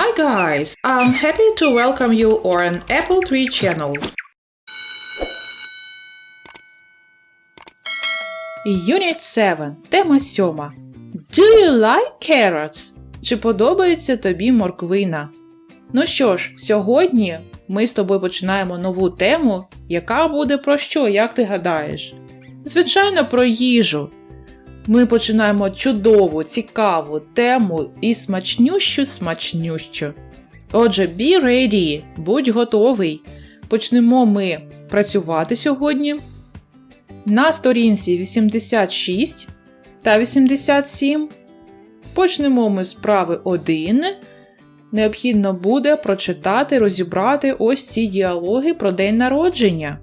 Hi guys, I'm happy to welcome you on Apple Tree channel. Unit 7. Тема 7. Do you like carrots? Чи подобається тобі морквина? Ну що ж, сьогодні ми з тобою починаємо нову тему, яка буде про що, як ти гадаєш? Звичайно, про їжу. Ми починаємо чудову, цікаву тему і смачнющу смачнющу. Отже, be ready, будь готовий. Почнемо ми працювати сьогодні. На сторінці 86 та 87. Почнемо ми з прави 1. Необхідно буде прочитати, розібрати ось ці діалоги про день народження.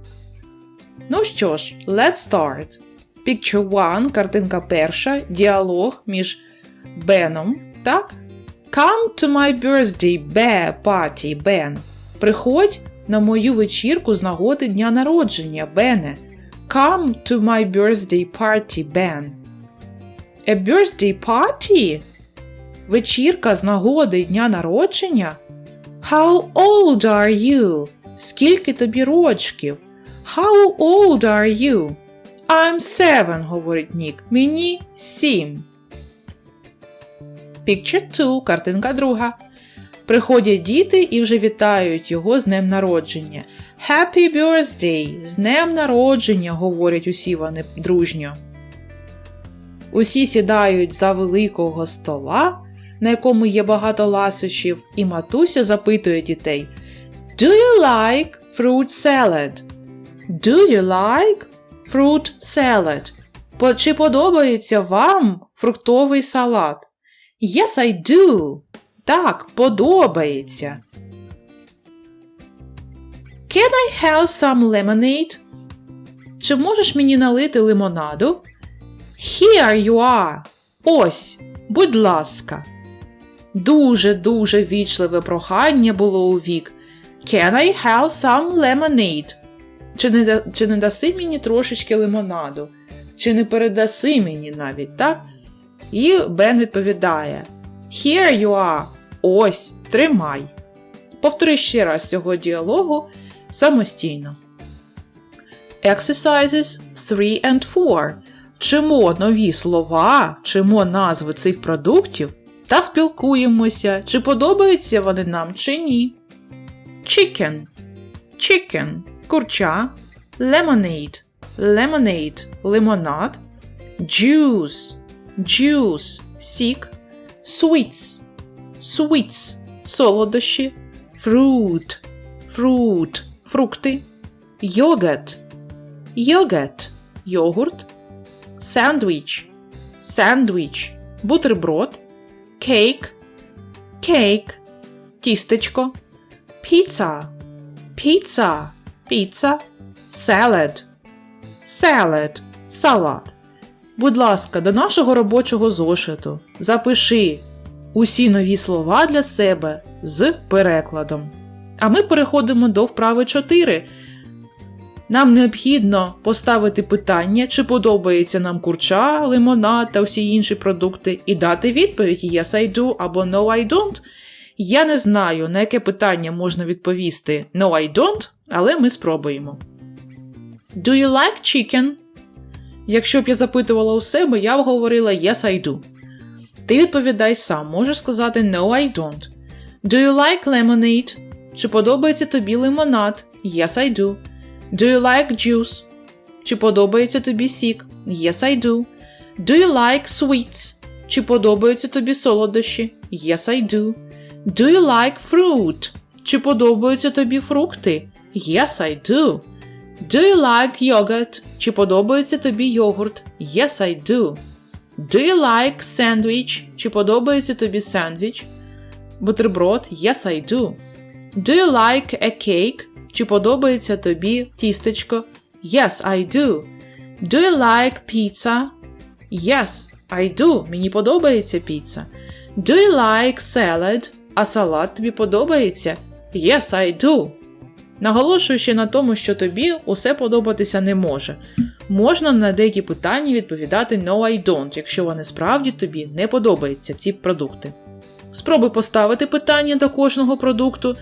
Ну що ж, let's start. Picture 1, картинка перша, діалог між Беном, так? Come to my birthday bear party, Бен. Приходь на мою вечірку з нагоди дня народження, Бене. Come to my birthday party, Ben. A birthday party? Вечірка з нагоди дня народження? How old are you? Скільки тобі рочків? How old are you? I'm seven, говорить Нік. Мені сім. Picture 2, картинка друга. Приходять діти і вже вітають його з днем народження. Happy birthday! З днем народження, говорять усі вони дружньо. Усі сідають за великого стола, на якому є багато ласощів, і матуся запитує дітей: Do you like fruit salad? Do you like fruit salad? Чи подобається вам фруктовий салат? Yes, I do. Так, подобається. Can I have some lemonade? Чи можеш мені налити лимонаду? Here you are. Ось, будь ласка. Дуже-дуже вічливе прохання було у вік. Can I have some lemonade? Чи не, чи не даси мені трошечки лимонаду? Чи не передаси мені навіть, так? І Бен відповідає: Here you are. Ось, тримай. Повтори ще раз цього діалогу самостійно. Exercises 3 and 4. Вчимо нові слова, вчимо назви цих продуктів та спілкуємося, чи подобаються вони нам чи ні. Chicken chicken – курча, lemonade – lemonade – лимонад, juice – juice – сік, sweets – sweets – солодощі, fruit – fruit – фрукти, yogurt – yogurt – йогурт, sandwich – sandwich – бутерброд, cake – cake – тістечко, pizza – pizza – піца, salad – salad – салат. Будь ласка, до нашого робочого зошиту запиши усі нові слова для себе з перекладом. А ми переходимо до вправи 4. Нам необхідно поставити питання, чи подобається нам курча, лимонад та всі інші продукти, і дати відповідь Yes, I do або No, I don't. Я не знаю, на яке питання можна відповісти No, I don't, але ми спробуємо. Do you like chicken? Якщо б я запитувала у себе, я б говорила Yes, I do. Ти відповідай сам, можеш сказати No, I don't. Do you like lemonade? Чи подобається тобі лимонад? Yes, I do. Do you like juice? Чи подобається тобі сік? Yes, I do. Do you like sweets? Чи подобаються тобі солодощі? Yes, I do. Do you like fruit? Чи подобаються тобі фрукти? Yes, I do. Do you like yogurt? Чи подобається тобі йогурт? Yes, I do. Do you like sandwich? Чи подобається тобі сендвіч? Бутерброд? Yes, I do. Do you like a cake? Чи подобається тобі тістечко? Yes, I do. Do you like pizza? Yes, I do. Мені подобається піца. Do you like salad? А салат тобі подобається? Yes, I do. Наголошую ще на тому, що тобі усе подобатися не може. Можна на деякі питання відповідати No, I don't, якщо вони справді тобі не подобаються ці продукти. Спробуй поставити питання до кожного продукту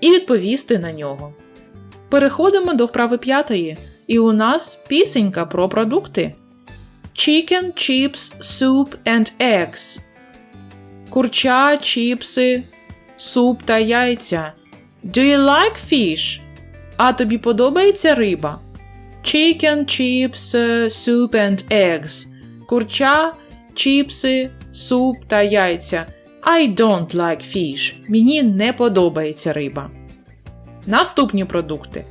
і відповісти на нього. Переходимо до вправи п'ятої, і у нас пісенька про продукти. Chicken, chips, soup and eggs. Курча, чіпси, суп та яйця. Do you like fish? А тобі подобається риба? Chicken, chips, е, soup and eggs. Курча, чіпси, суп та яйця. I don't like fish. Мені не подобається риба. Наступні продукти: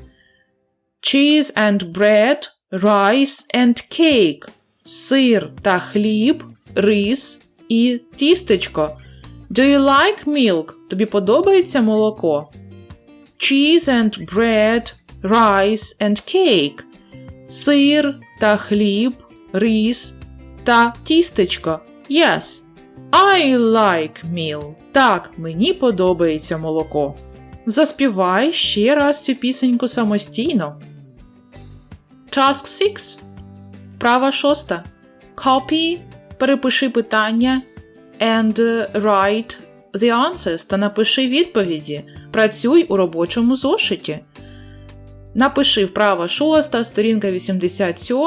cheese and bread, rice and cake, сир та хліб, рис і тістечко. Do you like milk? Тобі подобається молоко? Cheese and bread, rice and cake. Сир та хліб, рис та тістечко. Yes. I like milk. Так, мені подобається молоко. Заспівай ще раз цю пісеньку самостійно. Task 6. Права шоста. Copy. Перепиши питання. And write the answers та напиши відповіді. Працюй у робочому зошиті. Напиши вправа шоста, сторінка 87.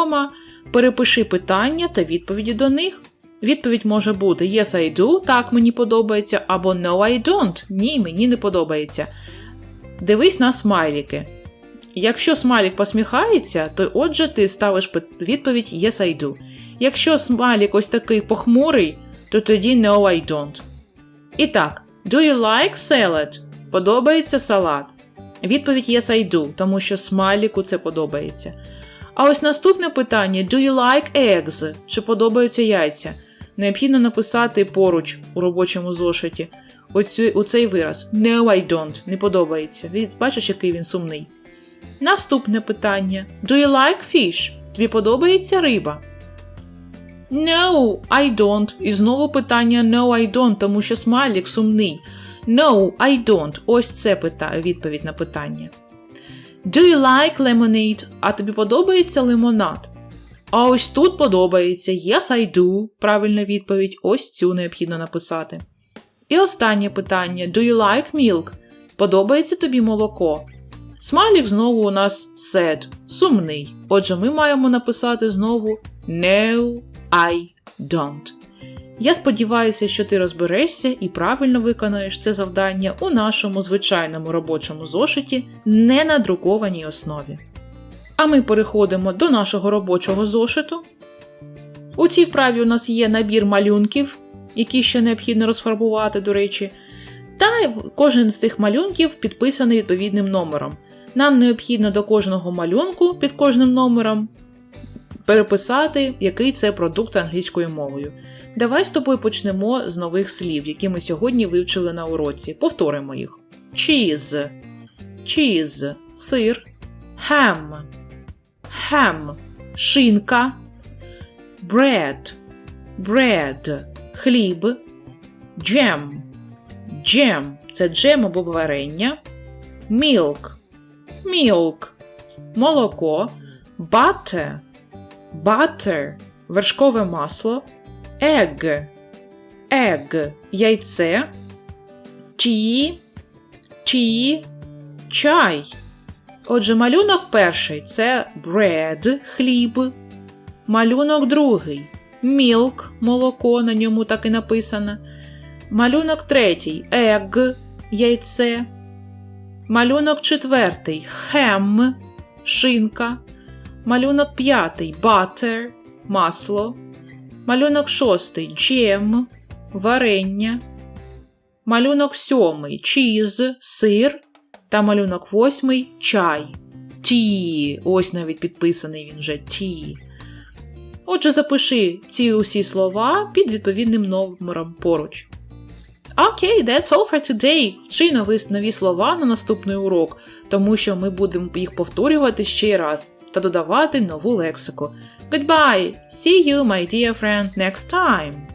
Перепиши питання та відповіді до них. Відповідь може бути Yes, I do, так мені подобається, або No, I don't. Ні, мені не подобається. Дивись на смайліки. Якщо смайлік посміхається, то отже ти ставиш відповідь Yes, I do. Якщо смайлік ось такий похмурий, то тоді No, I don't. І так, do you like salad? Подобається салат? Відповідь Yes, I do, тому що смайліку це подобається. А ось наступне питання: Do you like eggs? Чи подобаються яйця? Необхідно написати поруч у робочому зошиті оцю, оцей вираз No, I don't, не подобається. Бачиш, який він сумний. Наступне питання: Do you like fish? Тобі подобається риба? No, I don't. І знову питання No, I don't, тому що смайлік сумний. No, I don't. Ось це відповідь на питання. Do you like lemonade? А тобі подобається лимонад? А ось тут подобається Yes, I do. Правильна відповідь. Ось цю необхідно написати. І останнє питання: Do you like milk? Подобається тобі молоко? Смайлік знову у нас sad, сумний. Отже, ми маємо написати знову No, I don't. Я сподіваюся, що ти розберешся і правильно виконаєш це завдання у нашому звичайному робочому зошиті, не на друкованій основі. А ми переходимо до нашого робочого зошиту. У цій вправі у нас є набір малюнків, які ще необхідно розфарбувати, до речі. Та кожен з тих малюнків підписаний відповідним номером. Нам необхідно до кожного малюнку під кожним номером переписати, який це продукт англійською мовою. Давай з тобою почнемо з нових слів, які ми сьогодні вивчили на уроці. Повторимо їх: cheese, cheese – сир, ham, ham – шинка, bread, bread – хліб, jam, jam – це джем або варення, milk, milk – молоко, butter, butter – вершкове масло, egg, egg – яйце, tea, tea – чай. Отже, малюнок перший це bread – хліб. Малюнок другий milk – молоко, на ньому так і написано. Малюнок третій egg – яйце. Малюнок четвертий ham – шинка. Малюнок п'ятий butter – масло. Малюнок шостий джем – варення. Малюнок сьомий чіз – сир. Та малюнок восьмий чай. Ті. Ось навіть підписаний він вже ті. Отже, запиши ці усі слова під відповідним номером поруч. Окей, that's all for today. Вчи нові слова на наступний урок, тому що ми будемо їх повторювати ще раз та додавати нову лексику. Goodbye! See you, my dear friend, next time!